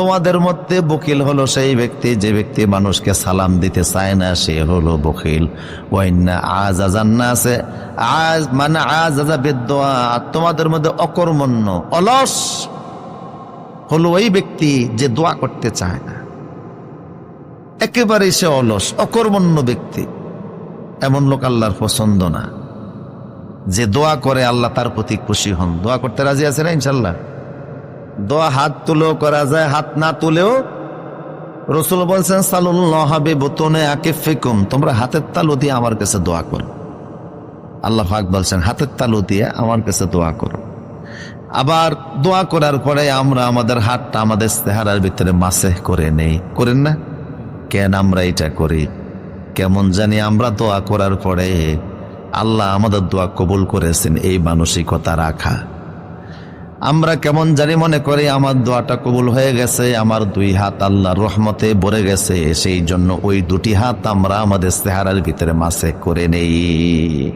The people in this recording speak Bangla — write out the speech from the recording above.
তোমাদের মধ্যে বকিল হলো সেই ব্যক্তি, যে ব্যক্তি মানুষকে সালাম দিতে চায় না, সে হলো বকিল। ওয়াইন্না আজ আজান্না আছে আজ মানে আজ আজা বেদোয়া তোমাদের মধ্যে অকর্মণ্য, অলস হলো ওই ব্যক্তি যে দোয়া করতে চায় না। একেবারেই সে অলস, অকর্মণ্য ব্যক্তি। এমন লোক আল্লাহর পছন্দ না। যে দোয়া করে আল্লাহ তার প্রতি খুশি হন। দোয়া করতে রাজি আছে না ইনশাল্লাহ? দোয়া হাত তুলেও করা যায়, হাত না তুলেও রসুল বলছেন সালুল্লাহাবি বোতনে আকে ফেকুম। তোমরা হাতের তালু দিয়ে আমার কাছে দোয়া করো। আল্লাহ পাক বলছেন, হাতের তালু দিয়ে আমার কাছে দোয়া করো। আবার দোয়া করার পরে আমরা আমাদের হাতটা আমাদের চেহারার ভিতরে মাসে করে নেই। করেন না? কেন আমরা এটা করি? কেমন জানি আমরা দোয়া করার পরে আল্লাহ আমাদের দোয়া কবুল করেছেন, এই মানসিকতা রাখা। আমরা কেমন জানি মনে করি আমার দোয়াটা কবুল হয়ে গেছে, আমার দুই হাত আল্লাহর রহমতে ভরে গেছে, সেই জন্য ওই দুটি হাত আমরা আমাদের সেহারার ভিতরে মাসে করে নেই।